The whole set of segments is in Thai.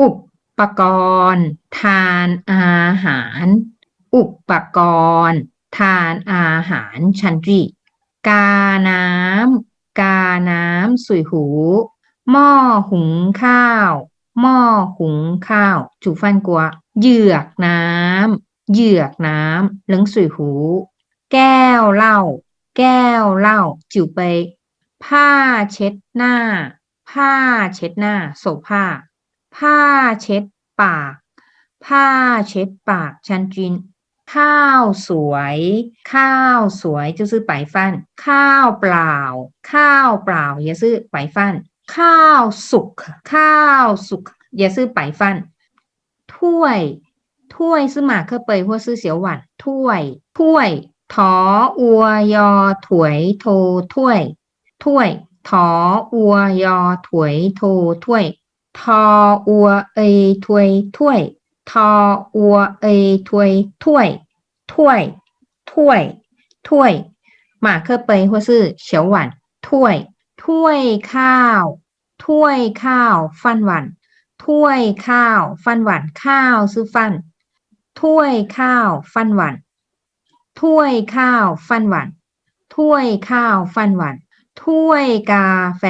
อุปกรณ์ ทานอาหาร อุปกรณ์ ทานอาหารชันจีกาน้ำกาน้ำสุยหู หม้อหุงข้าว หม้อหุงข้าว จูฟันกัว เหยือกน้ำเหยือกน้ำเหลิงสุยหู แก้วเหล้า แก้วเหล้า จิวไป ผ้าเช็ดหน้า ผ้าเช็ดหน้าโศกผ้า ผ้าเช็ดปาก ผ้าเช็ดปากชันจีนข้าวสวย ข้าวสวยจะซื้อไปฟัน ข้าวเปล่า ข้าวเปล่าอย่าซื้อไปฟัน ข้าวสุก ข้าวสุกอย่าซื้อไปฟัน ถ้วย ถ้วยซื้อหมาเคยไปยหัวซื้อเสียวหวานถ้วย ถ้วยถออัวยอถวยโทถ้วย ถ้วยถออัวยอถวยโทถ้วย ทออัวเอยถวยถ้วย ทออัวเอยถวยถ้วย ถ้วย ถ้วย ถ้วย马克杯或是小碗ถ้วย ถ้วยข้าว ถ้วยข้าว ฟันหวัน ถ้วยข้าว ฟันหวัน ข้าวซื้อฟัน ถ้วยข้าว ฟันหวัน ถ้วยข้าว ฟันหวัน ถ้วยข้าว ฟันหวัน ถ้วยกาแฟ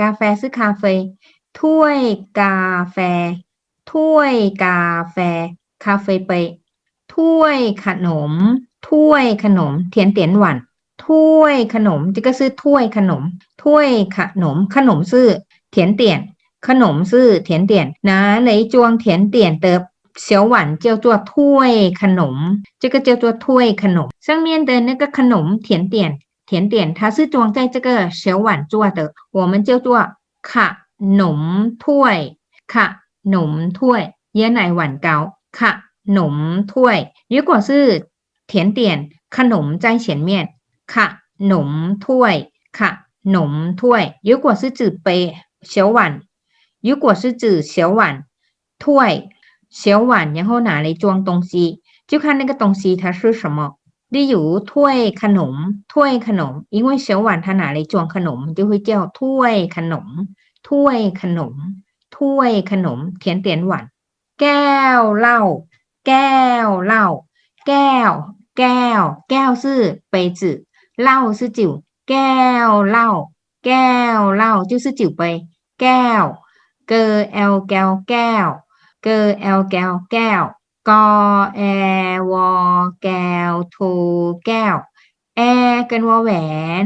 กาแฟซื้อคาเฟ่ ถ้วยกาแฟ ถ้วยกาแฟ คาเฟ่ไป ถ้วยขนม ถ้วยขนม เทียนเตียนหวัน ถ้วยขนม这个是ถ้วยขนม ถ้วยขนม ขนม是甜点ขนม是甜点拿来装甜点的小碗叫做ถ้วยขนม这个叫做ถ้วยขนม上面的那个ขนม甜点甜点它是装在这个小碗做的我们叫做 ขนมถ้วยขนมถ้วยเยอะไหนหวานเกาขนมถ้วย如果是甜点ขนม在前面ขนมถ้วยขนมถ้วย如果是指杯小碗如果是指小碗ถ้วย小碗然后拿来装东西就看那个东西它是什么例如ถ้วยขนมถ้วยขนม因为小碗它拿来装ขนม就会叫ถ้วยขนม ถ้วยขนม ถ้วยขนม เถียนเตียนหวานแก้วเหล้า แก้วเหล้า แก้ว แก้ว แก้วซื่อไปจื่อเหล้าซื่อจิ๋ว แก้วเหล้า แก้วเหล้าจิ้วซื่อจิ๋วไป แก้ว เกอแอลแก้วแก้ว เกอแอลแก้วแก้ว กอแอวอแก้วโทแก้ว แอกันวอแหวน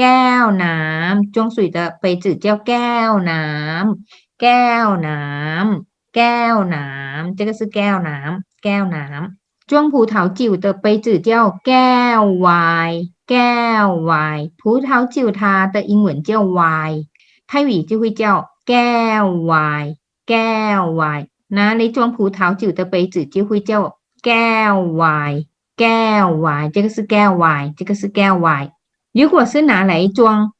แก้วน้ำจวงสุยจะไปจืดเจ้าแก้วน้ำแก้วน้ำแก้วน้ำเจ๊ก็ซื้อแก้วน้ำแก้วน้ำจวงผูเถาจิ๋วเตอไปจืดเจ้าแก้ววายแก้ววายผูเถาจิ๋วทาเตออิงเหมือนเจ้าวายไทหวีจิหุยเจ้า แก้ววายแก้ววายนะในจวงผูเถาจิ๋วเตอไปจืดจิหุยเจ้า แก้ววายแก้ววายเจ๊ก็ซื้อแก้ววายเจ๊ก็ซื้อแก้ววาย 如果是拿来装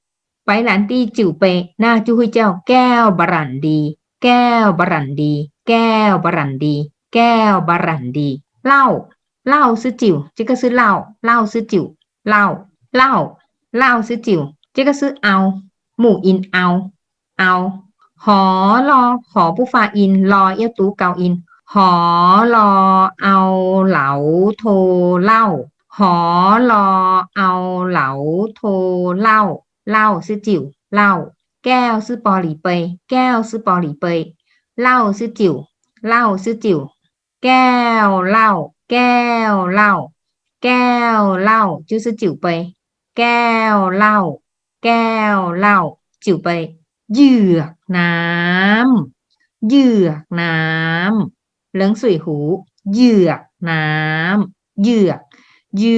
白兰地酒杯那就会叫แก้วบรันดี แก้วบรันดี แก้วบรันดี แก้วบรันดีเหล้าเหล้า是酒这个是เหล้าเหล้า是酒เหล้าเหล้าเหล้า是酒这个是เอาหมู่อินเอา เอา หอรอหอผู้ฟาอิน รอเอี้ยตูเกาอิน หอรอเอาเหลาโทเหล้า หอรอเอาเหลาโทเล่าเล่าซื้อจิ๋วเล่า แก้วซื้อปอหลีเปยแก้วซื้อปอหลีเปยเล่าซื้อจิ๋วเล่าซื้อจิ๋วแก้วเล่า แก้วเล่า แก้วเล่าจื้อซื้อจิ๋วไปแก้วเล่า แก้วเล่า จิ๋วไปเหยือกน้ำเหยือกน้ำเลื้งสุยหูเหยือกน้ำเหยือก ยื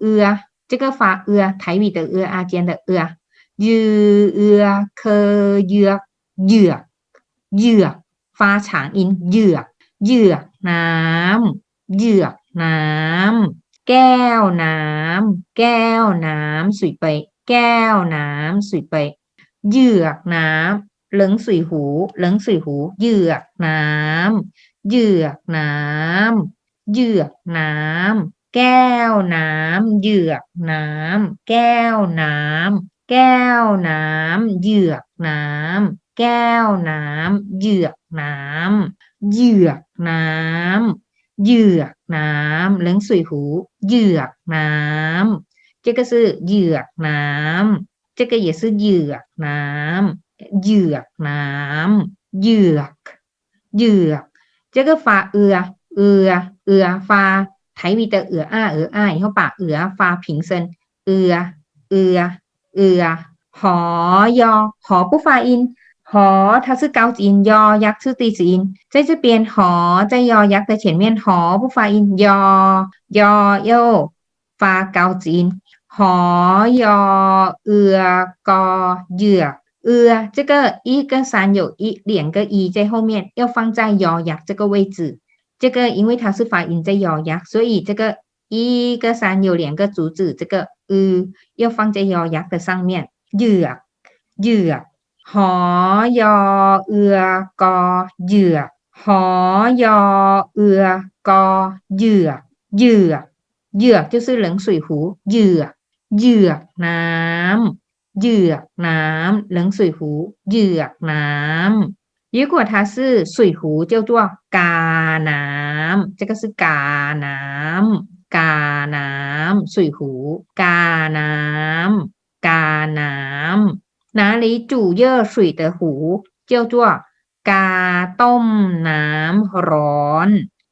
เอือ这个发เอือ台语的เอืออาเจียน的เอือยืเอือเคอเหยือกเหยือกเหยือก发长音เหยือก เหยือกน้ำเหยือกน้ำแก้วน้ำแก้วน้ำสุยไป แก้วน้ำสุยไปเหยือกน้ำเหลิงสุยหูเหลิงสุยหูเหยือกน้ำเหยือกน้ำเหยือกน้ำ แก้วน้ำเหยือกน้ำแก้วน้ำแก้วน้ำเหยือกน้ำแก้วน้ำเหยือกน้ำเหยือกน้ำเหยือกน้ำเลี้ยงสุยหูเหยือกน้ำเจ๊ก็ซื้อเหยือกน้ำเจ๊ก็อย่าซื้อเหยือกน้ำเหยือกน้ำเหยือกเหยือกเจ๊ก็ฟาเอือเอือเอือฟา 台语的เอืออ้าเอืออ้า以后把เอือ发平声เอือเอือเอือหอยอหอ不发音หอ它是高音，ยยัก是低音，在这边ห在ยยัก的前面，ห不发音，ยย又发高音，หยเอือกอเหยือกเอือ这个一跟三有一两个一在后面，要放在ยยัก这个位置。 这个因为它是发音在ยยัก，所以这个一个三有两个竹子，这个嗯要放在ยยัก的上面。เหยือกเหยือกหอยอเอือกอเหยือกหอยอเอือกอเหยือกเหยือกเหยือก就是冷水壶เหยือกเหยือกน้ำเหยือกน้ำ冷水壶เหยือกน้ำ 如果它是水壶叫做กาน้ำ这个是กาน้ำกาน้ำ水壶กาน้ำกาน้ำ哪里煮热水的壶叫做กาต้มน้ำร้อน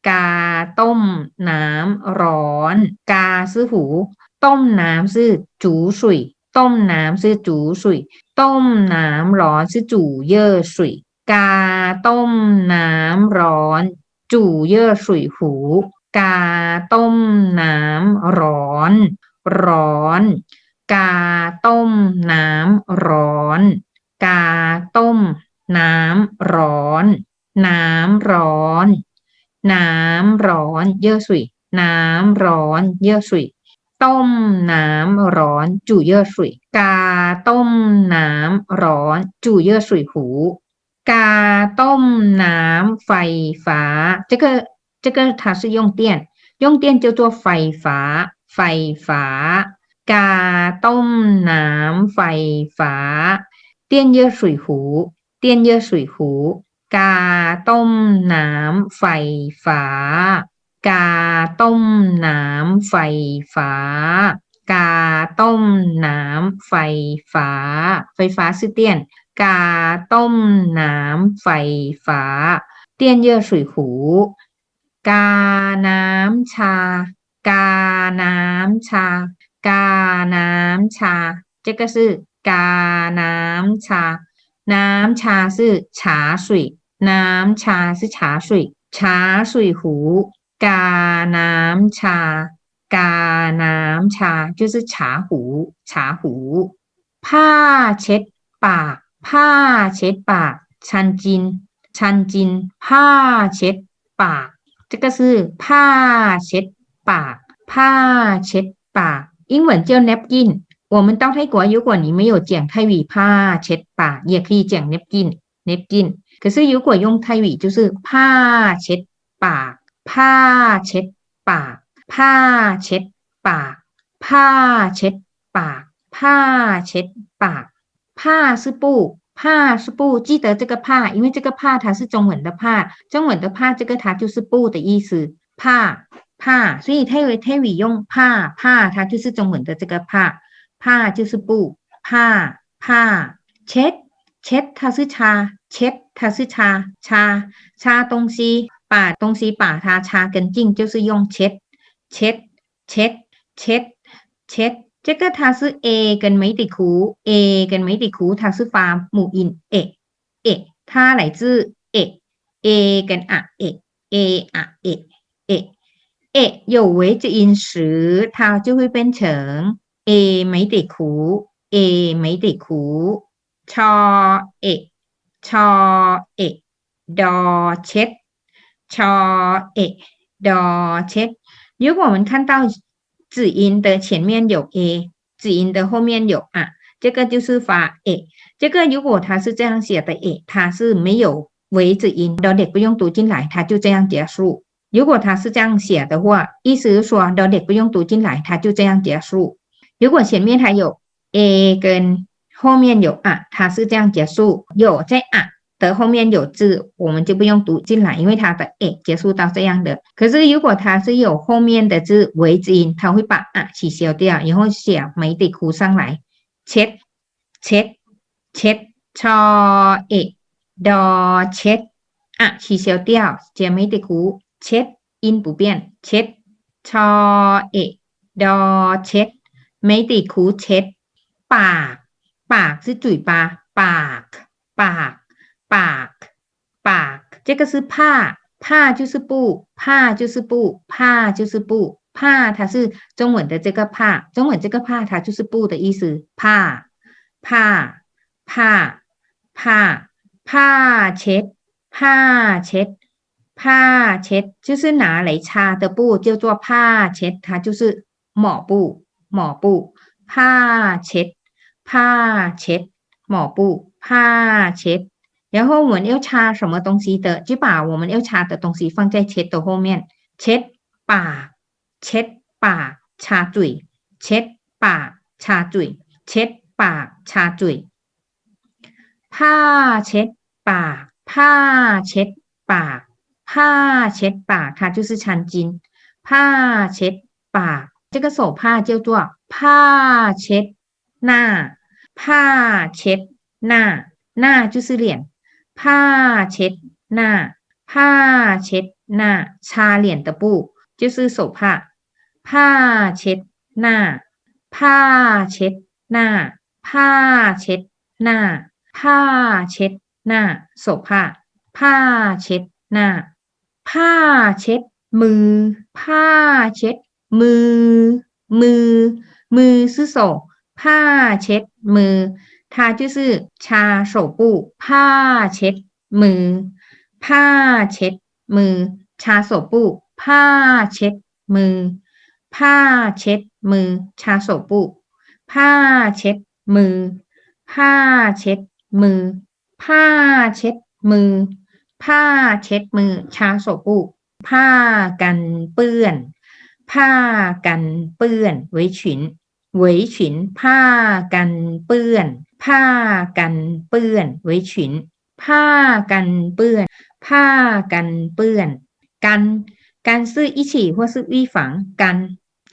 กาต้มน้ำร้อน กา是壶ต้มน้ำ是煮水ต้มน้ำ是煮水ต้มน้ำร้อน是煮热水 กาต้มน้ำร้อน จู่เยื่อสุยหู กาต้มน้ำร้อน ร้อน กาต้มน้ำร้อน กาต้มน้ำร้อน น้ำร้อน น้ำร้อนเยื่อสุยน้ำร้อนเยื่อสุยต้มน้ำร้อนจู่เยื่อสุยกาต้มน้ำร้อนจู่เยื่อสุยหู กาต้มน้ำไฟฟ้า这个这个它是用电用电叫做ไฟฟ้า ไฟฟ้า กาต้มน้ำไฟฟ้า电热水壶电热水壶กาต้มน้ำไฟฟ้า กาต้มน้ำไฟฟ้า กาต้มน้ำไฟฟ้า ไฟฟ้า是电 กาต้มน้ำไฟฟ้า电热水壶กาน้ำชา กาน้ำชา กาน้ำชา这个是กาน้ำชา น้ำชา是茶水น้ำชา是茶水茶水壶กาน้ำชา กาน้ำชา就是茶壶茶壶ผ้าเช็ดปาก ผ้าเช็ดปาก ชันจิน ชันจิน ผ้าเช็ดปาก这个是ผ้าเช็ดปาก ผ้าเช็ดปาก英文叫 napkin 我们到泰国，如果你没有讲泰语，ผ้าเช็ดปาก也可以讲 napkin napkin。可是如果用泰语，就是ผ้าเช็ดปากผ้าเช็ดปากผ้าเช็ดปากผ้าเช็ดปากผ้าเช็ดปาก 怕是不怕是不记得这个怕因为这个怕它是中文的怕中文的怕这个它就是不的意思怕怕所以泰语泰语用怕怕它就是中文的这个怕怕就是不怕怕切切它是擦切它是擦擦擦东西把东西把它擦干净就是用切切切切切ดเช็ดเช็ดเช็ด这个它是 a 跟没得哭 a 跟没得哭它是发母音 a a 它来自 a a 跟 a a a a a a a 有尾字音时它就会变成 a 没得哭 a 没得哭ชอเอกชอเอกดอเช็ด ชอเอะดอเช็ด如果我们看到 子音的前面有 a，子音的后面有啊这个就是发 a。这个如果它是这样写的 a，它是没有为子音的，的不用读进来，它就这样结束。如果它是这样写的话，意思说的的不用读进来，它就这样结束。如果前面还有 a 跟后面有啊它是这样结束，有在啊。的后面有字，我们就不用读进来，因为它的 a 结束到这样的。可是如果它是有后面的字尾子音，它会把啊取消掉，然后写没得哭上来。เช็ดเช็ดเช็ดชอเอะดอเช็ดอ่ะ取消掉，写没得哭。เช็ด音不变，เช็ดชอเอะดอเช็ด没得哭เช็ดปากปาก是嘴巴ปากปาก ปากปาก这个是ผ้าผ้就是布ผ้就是布ผ้就是布ผ้它是中文的这个ผ้中文这个ผ้它就是布的意思ผ้ผ้ผ้ผ้ผ้เช็ดผ้าเช็ดผ้าเช็ด就是拿来擦的布叫做ผ้าเช็ด它就是抹布抹布ผ้าเช็ดผ้าเช็ดหมอ布ผ้าเช็ด 然后我们要擦什么东西的，就把我们要擦的东西放在เช็ด的后面。เช็ดปากเช็ดปากชาจุยเช็ดปากชาจุยเช็ดปากชาจุยผ้าเช็ดปากผ้าเช็ดปากผ้าเช็ดปาก它就是餐巾ผ้าเช็ดปาก这个手帕叫做ผ้าเช็ดหน้าผ้าเช็ดหน้า หน้า就是脸 ผ้าเช็ดหน้า ผ้าเช็ดหน้า ชาเหรียญตะปูจะซื้อโสผ้าผ้าเช็ดหน้า ผ้าเช็ดหน้า ผ้าเช็ดหน้า ผ้าเช็ดหน้าโสผ้าผ้าเช็ดหน้า ผ้าเช็ดมือ ผ้าเช็ด มือ มือ มือซื้อโสผ้าเช็ดมือ ทาจื้อซื่อชาโฉปูผ้าเช็ดมือ ผ้าเช็ดมือ ชาโฉปูผ้าเช็ดมือ ผ้าเช็ดมือ ชาโฉปูผ้าเช็ดมือ ผ้าเช็ดมือ ผ้าเช็ดมือ ผ้าเช็ดมือ ชาโฉปูผ้ากันเปื้อน ผ้ากันเปื้อน ไว้ฉินไว้ฉิน ผ้ากันเปื้อน ผ้ากันเปื้อนไว้ฉินผ้ากันเปื้อน ผ้ากันเปื้อน กันการซื้ออิฉี่或是อวีฝังกัน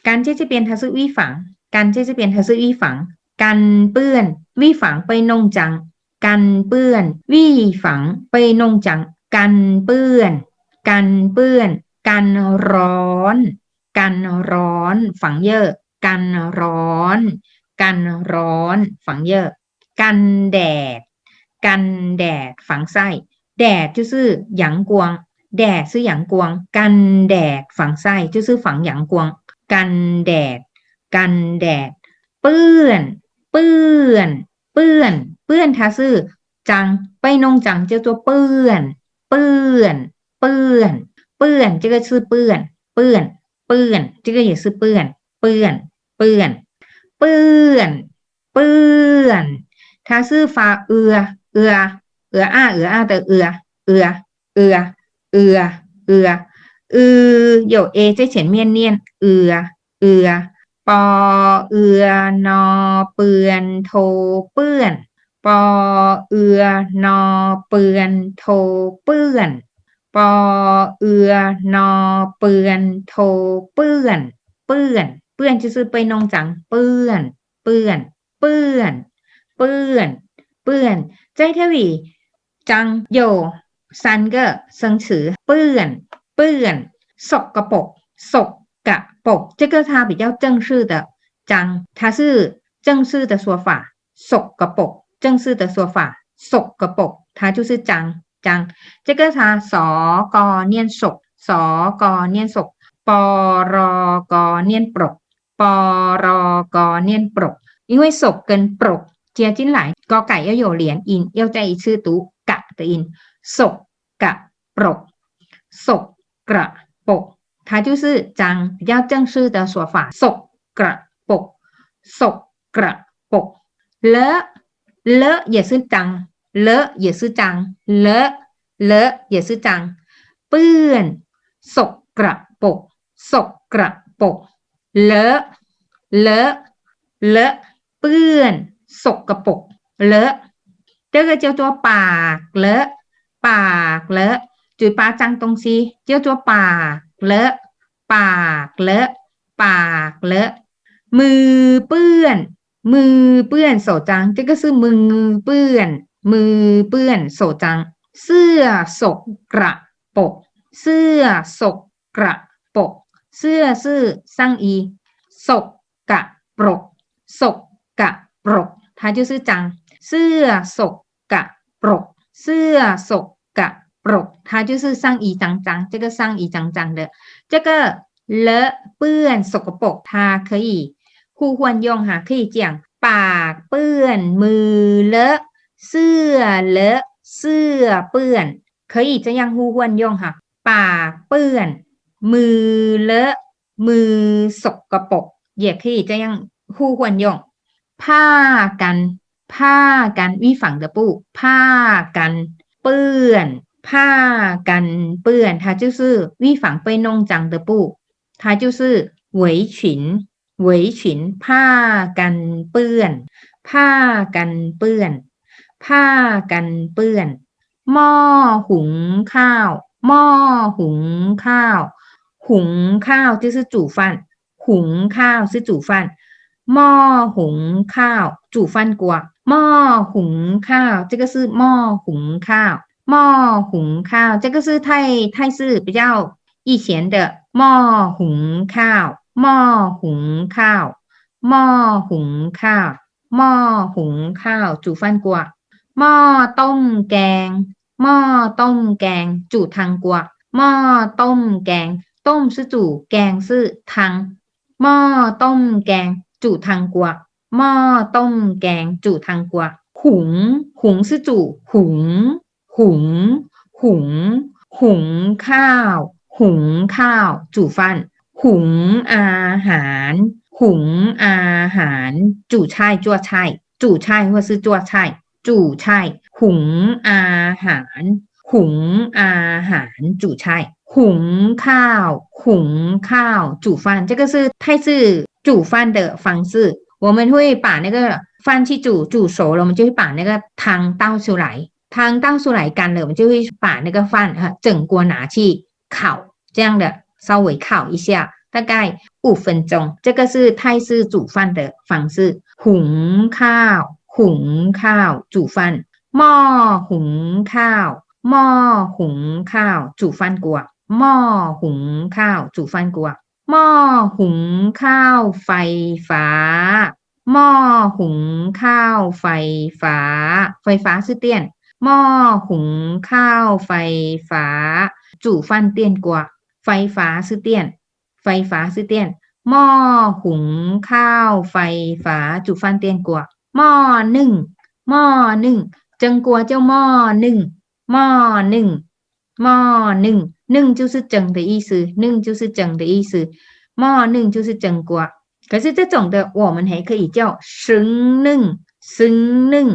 การที่จะเปลี่ยนทัศวีฝังการที่จะเปลี่ยนทัศวีฝัง กันเปื้อนวีฝังไปนงจัง กันเปื้อนวีฝังไปนงจัง กันเปื้อน กันเปื้อน กันร้อน กันร้อน ฝังเยอะ กันร้อน กันร้อน ฝังเยอะ กันแดด กันแดดฝังไส้แดดชื่อหยางกวงแดดชื่อหยางกวง กันแดดฝังไส้ชื่อฝังหยางกวง กันแดด กันแดด เปื้อน เปื้อน เปื้อน เปื้อนทาซื่อจังไปนงจังเจ้าตัวเปื้อน เปื้อน เปื้อน เปื้อนเจ้าก็ชื่อเปื้อน เปื้อน เปื้อนเจ้าก็อย่าซื่อเปื้อน เปื้อน เปื้อน เปื้อน เปื้อน ถ้าซื้อฟ้าเอือ เอือ เอืออ้า เอืออ้าแต่เอือ เอือ เอือ เอือ เอือเอือโยเอเจเฉียนเมียนเนียน เอือ เอือ ปอ เอือ นอ เปือน โท เปื่อน ปอ เอือ นอ เปือน โท เปื่อน ปอ เอือ นอ เปือน โท เปื่อน เปื่อน เปื่อนจะซื้อไปนองจัง เปื่อน เปื่อน เปื่อน เปื้อน เปื้อน在这里脏有三个生词เปื้อน เปื้อน สกปรกสกปรก这个它比较正式的脏它是正式的说法สกปรก正式的说法สกปรก它就是脏脏这个它สก念ศกสก念ศกปรก念ปรกปรก念ปรก因为ศก跟ปรก 接进来กอไก่要有连音要再一次读กะ的音ศกกะปรก สกกระปก它就是讲比较正式的说法สกกระปกสกกระปกเลอะเลอะ也是脏เลอะ也是脏เลอะเลอะ也是脏เปื้อนสกกระปกสกกระปกเลอะเลอะเลอะเปื้อน สกปรกเลอะเจ้าเจ้าวตัวปากเลอะปากเลอะจุยปลาจังตรงซีเจ้าตัวปากเลอะปากเลอะปากเลอะมือเปื้อน มือเปื้อนโสจังเจ้าก็ซื้อมือเปื้อน มือเปื้อนโสจัง เสื้อสกกระปก เสื้อสกกระปก เสื้อซื่อสั่งอีสกกะปรกสกกะปรก ทาจูซื่อจัง เสื้อสกกะปรก เสื้อสกกะปรกทาจูซื่อสร้างอีจังงเจ้าก็สร้างอีเลอะเปื้อนสกปรกทาเคยคู่ควรยองหาเคยเจียง ปากเปื้อนมือเลอะ เสื้อเลอะ เสื้อเปื้อนเคยจะยังคู่ควรยองหาปากเปื้อน มือเลอะ มือสกปรกเหยียดขี้จะยังคู่ควรยอง ผ้ากัน ผ้ากันวิฝัง的布ผ้ากันเปื้อน ผ้ากันเปื้อน它就是วิฝัง被弄脏的布它就是围裙围裙ผ้ากันเปื้อน ผ้ากันเปื้อน ผ้ากันเปื้อน หม้อหุงข้าว หม้อหุงข้าว หุงข้าว就是煮饭หุงข้าว是煮饭 หม้อหุงข้าว煮饭锅หม้อหุงข้าว这个是หม้อหุงข้าวหม้อหุงข้าว这个是泰泰式比较以前的หม้อหุงข้าวหม้อหุงข้าวหม้อหุงข้าวหม้อหุงข้าว煮饭锅หม้อต้มแกง หม้อต้มแกง煮汤锅หม้อต้มแกง ต้ม是煮แกง是汤หม้อต้มแกง 煮汤锅หม้อต้มแกง煮汤锅หุง หุง是煮หุง หุง หุง หุงข้าว หุงข้าว煮饭หุงอาหาร หุงอาหารจู่ช่ายจั่วช่ายจู่ช่าย或是จั่วช่ายจู่ช่ายหุงอาหาร หุงอาหารจู่ช่ายหุงข้าว หุงข้าว煮饭这个是泰式 煮饭的方式，我们会把那个饭去煮，煮熟了，我们就会把那个汤倒出来，汤倒出来干了，我们就会把那个饭哈整锅拿去烤，这样的稍微烤一下，大概五分钟。这个是泰式煮饭的方式，红烤，红烤煮饭，冒红ข้าว煮饭锅，冒红烤煮饭锅。 หม้อหุงข้าวไฟฟ้า หม้อหุงข้าวไฟฟ้า ไฟฟ้าซื่อเตี้ยน หม้อหุงข้าวไฟฟ้า จู่ฟันเตี้ยนกว่า ไฟฟ้าซื่อเตี้ยน ไฟฟ้าซื่อเตี้ยน หม้อหุงข้าวไฟฟ้า จู่ฟันเตี้ยนกว่า หม้อหนึ่ง หม้อหนึ่ง จังกลัวเจ้าหม้อหนึ่ง หม้อหนึ่ง หม้อหนึ่ง นึ่ง就是蒸的意思นึ่ง就是蒸的意思หม้อนึ่ง就是蒸锅可是这种的我们还可以叫生นึ่งซึ่งนึ่ง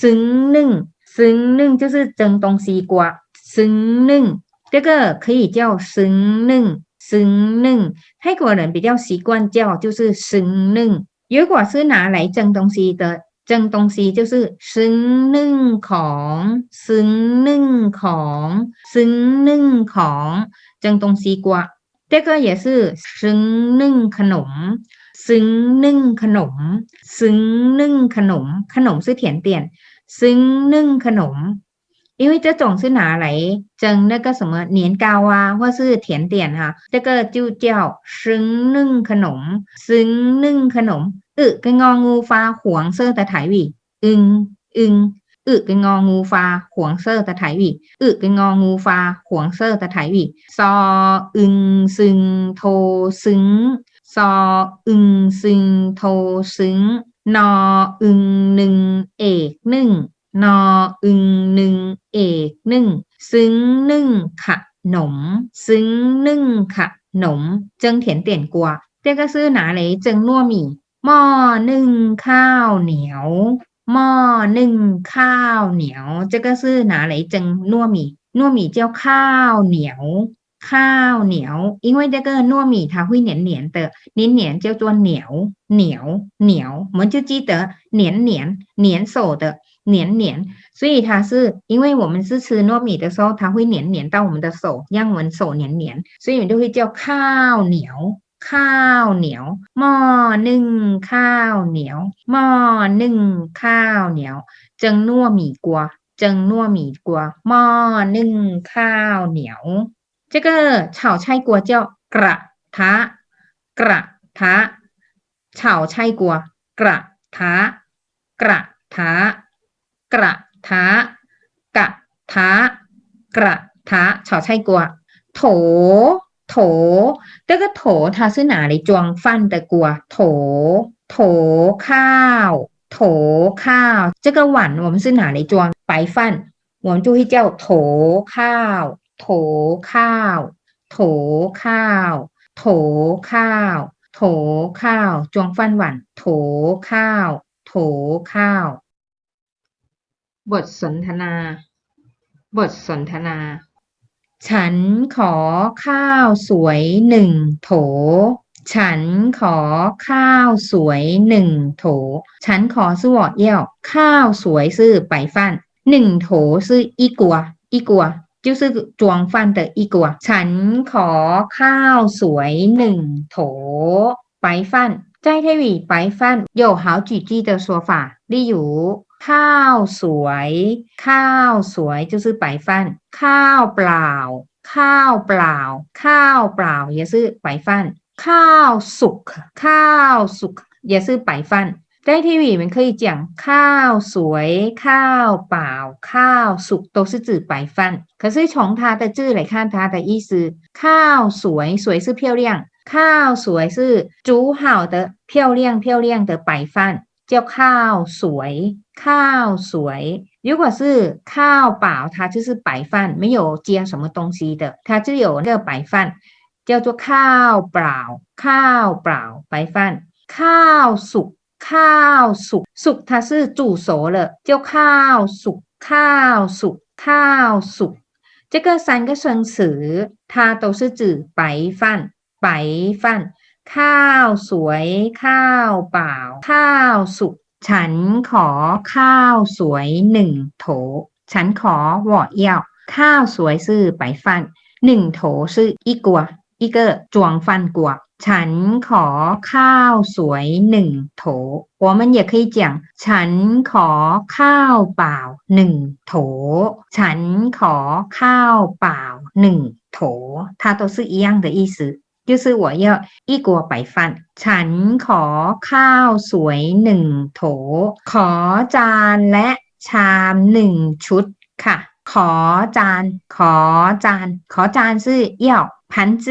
ซึ่งนึ่งซึ่งนึ่ง就是蒸东西锅ซึ่งนึ่ง这个可以叫ซึ่งนึ่งซึ่งนึ่ง泰国人比较习惯叫就是ซึ่งนึ่ง如果是拿来蒸东西的 蒸东西就是ซึ่งนึ่งของซึ่งนึ่งของซึ่งนึ่งของ蒸东西锅这个也是ซึ่งนึ่งขนมซึ่งนึ่งขนมซึ่งนึ่งขนม ขนม是甜点ซึ่งนึ่งขนม因为这种是拿来蒸那个什么年糕啊，或是甜点哈、这个就叫生嫩ขนมซึ่งนึ่งขนม อึกันงองูฟาหวงเซอร์ตะไถวีอึงอึงอึกันงองูฟาหวงเซอร์ตะไถวีอึกันงองูฟาหวงเซอร์ตะไถวีซออึงซึงโทซึงซออึงซึงโทซึงนออึงหนึ่งเอกหนึ่งนออึงหนึ่งเอกหนึ่งซึ้งนึ่งขะหนม ซึ้งนึ่งขะหนม เจิงเถียนเตียนกลัวเตี้ยก็ซื้อหนาเลยเจิงนัวหมี่ อนึ่งข้าวเหนียวหม้อนึ่งข้าวเหนียว这个是拿来蒸糯米糯米叫ข้าวเหนียวข้าวเหนียว因为这个糯米它会黏黏的黏黏叫做เหนียวเหนียวเหนียว我们就记得黏黏黏手的黏黏所以它是因为我们是吃糯米的时候，它会黏黏到我们的手，让我们手黏黏，所以我们就会叫ข้าวเหนียว ข้าวเหนียวหม้อนึ่งข้าวเหนียวหม้อนึ่งข้าวเหนียวเจิงนัวหมี่กัวเจิงนัวหมี่กัวหม้อนึ่งข้าวเหนียว这个炒菜锅叫กระทะกระทะ炒菜锅กระทะกระทะกระทะกระทะกระทะ炒菜锅โถ โถ这个头它是拿来装饭的锅头头ข้าว头ข้าว这个碗我们是拿来装白饭我们就会叫头ข้าวโถข้าวโถข้าวโถข้าวโถข้าวจวงฟันหวันโถข้าวโถข้าว บทสนทนา บทสนทนา ฉันขอข้าวสวยหนึ่งโถ ฉันขอข้าวสวยหนึ่งโถ ฉันขอ是我要ข้าวสวย是白饭หนึ่งโถ是一锅一锅就是装饭的一锅ฉันขอข้าวสวยหนึ่งโถ白饭在泰语白饭有好几句的说法例如 ข้าวสวย ข้าวสวย就是白饭ข้าวเปล่า ข้าวเปล่า ข้าวเปล่า也是白饭ข้าวสุก ข้าวสุก也是白饭在泰语我们可以讲ข้าวสวย ข้าวเปล่า ข้าวสุก都是指白饭可是从它的字来看它的意思ข้าวสวยสวย是漂亮ข้าวสวย是煮好的漂亮漂亮的白饭 叫ข้าวสวยข้าวสวย如果是ข้าวเปล่า它就是白饭没有加什么东西的它就有那个白饭叫做ข้าวเปล่าข้าวเปล่า白饭ข้าวสุกข้าวสุกสุก它是煮熟了叫ข้าวสุกข้าวสุกข้าวสุก这个三个生词它都是指白饭白饭 ข้าวสวย ข้าวเปล่า ข้าวสุก ฉันขอข้าวสวยหนึ่งโถ ฉันขอ我要ข้าวสวย是白饭หนึ่งโถ是一锅一个装饭锅ฉันขอข้าวสวยหนึ่งโถ我们也可以讲ฉันขอข้าวเปล่าหนึ่งโถ ฉันขอข้าวเปล่าหนึ่งโถ它都是一样的意思 就是我要一锅白饭ฉันขอข้าวสวยหนึ่งโถ ขอจานและชามหนึ่งชุดค่ะ ขอจาน ขอจาน ขอจาน是要盘子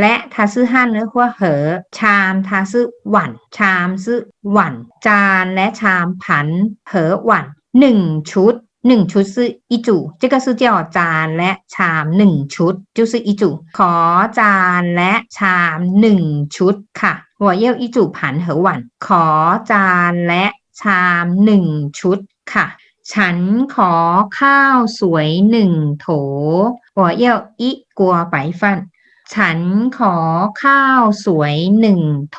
และ它是汉หรือว่าเหอ ชาม它是碗ชาม是碗จานและชามผันเหอ碗หนึ่งชุด หนึ่งชุด是一组这个是叫จานและชามหนึ่งชุด就是一组ขอจานและชามหนึ่งชุดค่ะ我要一组盘和碗ขอจานและชามหนึ่งชุดค่ะ ฉันขอข้าวสวยหนึ่งโถ我要一锅白饭ฉันขอข้าวสวยหนึ่งโถ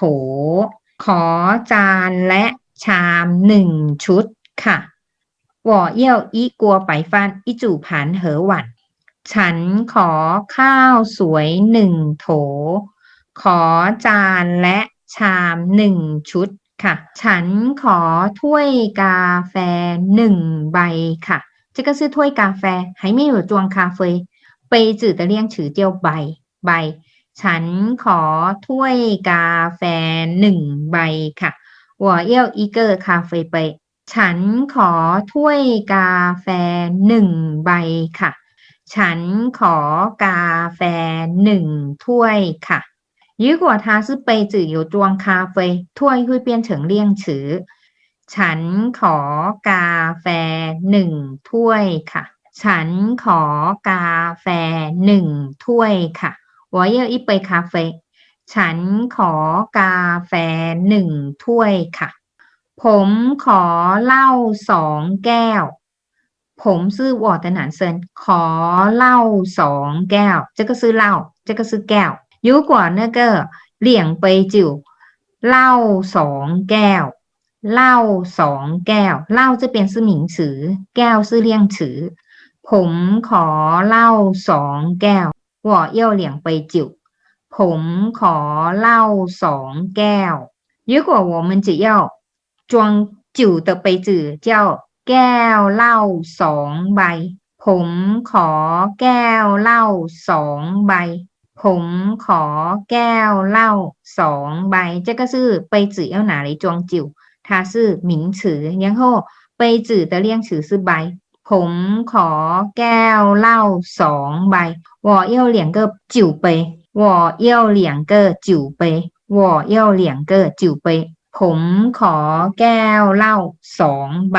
ขอจานและชามหนึ่งชุดค่ะ 我要一锅白饭一组盘和碗ฉันขอข้าวสวยหนึ่งโถ ขอจานและชามหนึ่งชุดค่ะ ฉันขอถ้วยกาแฟหนึ่งใบค่ะ这个是ถ้วยกาแฟ还没有装咖啡杯子的量词叫ใบใบ ฉันขอถ้วยกาแฟหนึ่งใบค่ะ我要一个咖啡杯 ฉันขอถ้วยกาแฟหนึ่งใบค่ะ ฉันขอกาแฟหนึ่งถ้วยค่ะ如果它是杯子有装咖啡ถ้วย会变成量词ฉันขอกาแฟหนึ่งถ้วยค่ะ ฉันขอกาแฟหนึ่งถ้วยค่ะ我要一杯咖啡ฉันขอกาแฟหนึ่งถ้วยค่ะ ผมขอเหล้าสองแก้ว ผม是我的男生ขอเหล้าสองแก้ว这个是เหล้า这个是แก้ว如果那个两杯酒เหล้าสองแก้วเหล้าสองแก้วเหล้า这边是名词แก้ว是量词ผมขอเหล้าสองแก้ว我要两杯酒ผมขอเหล้าสองแก้ว如果我们只要 จวงจิ๋วเตอไปจื่อเจ้า แก้วเหล้าสองใบ ผมขอแก้วเหล้าสองใบ ผมขอแก้วเหล้าสองใบ เจ้าก็ซื้อไปจื่อเอ้าหนาเลยจวงจิ๋วถ้าซื้อหมิงฉือยังโหไปจื่อแต่เลี่ยงฉือซื้อใบ ผมขอแก้วเหล้าสองใบวอเอี้ยวเหลียงเกอจิ๋วไปวอเอี้ยวเหลียงเกอจิ๋วไปวอเอี้ยวเหลียงเกอจิ๋วไป ผมขอแก้วเหล้าสองใบ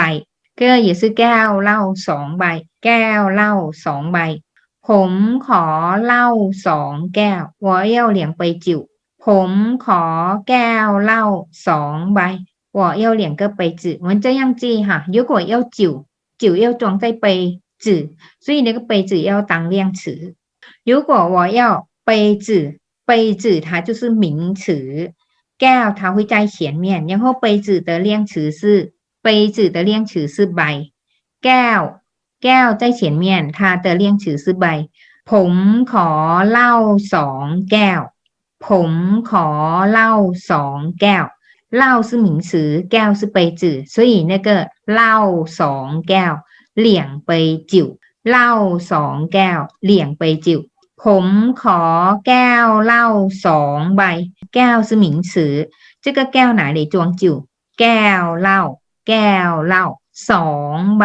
เก็也是แก้วเหล้าสองใบ แก้วเหล้าสองใบ ผมขอเหล้าสองแก้ว我要两杯酒ผมขอแก้วเหล้าสองใบ我要两个杯子我们这样记哈如果要酒酒要装在杯子所以那个杯子要当量词如果我要杯子杯子它就是名词 แก้ว它会在前面然后杯子的量词是杯子的量词是ใบแก้ว แก้ว在前面它的量词是ใบ ผมขอเหล้าสองแก้ว ผมขอเหล้าสองแก้วเหล้า是名词แก้ว是杯子所以那个เหล้าสองแก้ว两杯酒เหล้าสองแก้ว两杯酒 ผมขอแก้วเหล้าสองใบ แก้ว是名词这个แก้ว哪里装酒แก้วเหล้าแก้วเหล้าสองใบ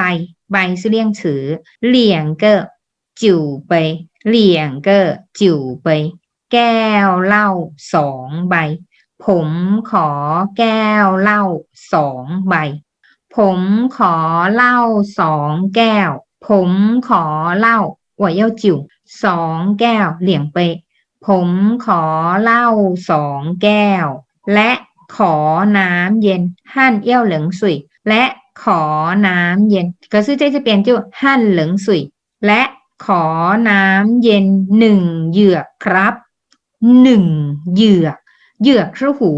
ใบ是量词两个酒杯两个酒杯แก้วเหล้าสองใบ ผมขอแก้วเหล้าสองใบ ผมขอเหล้าสองแก้ว ผมขอเหล้า 我要酒สองแก้วเหลี่ยงไป ผมขอเหล้าสองแก้ว และขอน้ำเย็นหั่นเอี้ยวเหลิงสุยและขอน้ำเย็น可是在这边就หั่นเหลิงสุยและขอน้ำเย็นหนึ่งเหยือกครับหนึ่งเหยือกเหยือกคือหู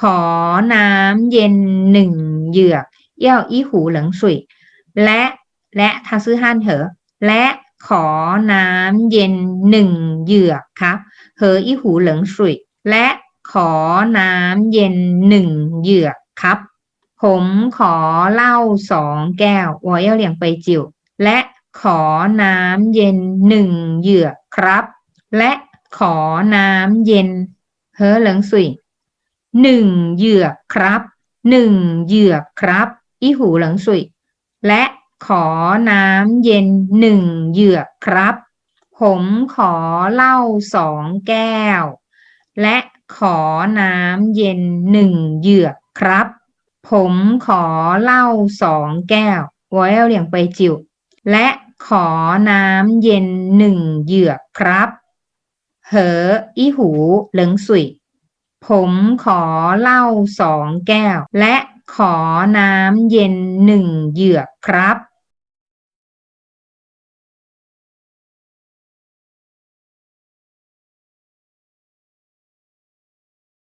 ขอน้ำเย็นหนึ่งเหยือกเอี้ยวอีหูเหลิงสุยและและทาซื้อหั่นเหอ และ ขอน้ำเย็นหนึ่งเหยือกครับเหออีหูเหลิงสุยและขอน้ำเย็นหนึ่งเหยือกครับ ผมขอเหล้าสองแก้ววอเยลเหลียงไปจิ๋วและขอน้ำเย็นหนึ่งเหยือกครับ และขอน้ำเย็นเฮอเหลิงสุยหนึ่งเหยือกครับหนึ่งเหยือกครับ อีหูเหลิงสุยและ ขอน้ำเย็นหนึ่งเหยือกครับ ผมขอเหล้าสองแก้ว และขอน้ำเย็นหนึ่งเหยือกครับ ผมขอเหล้าสองแก้ววอยเลี่ยงไปจิ๋วและขอน้ำเย็นหนึ่งเหยือกครับเหออีหูเหลิงสุยผมขอเหล้าสองแก้ว และ ขอน้ำเย็นหนึ่งเหยือกครับ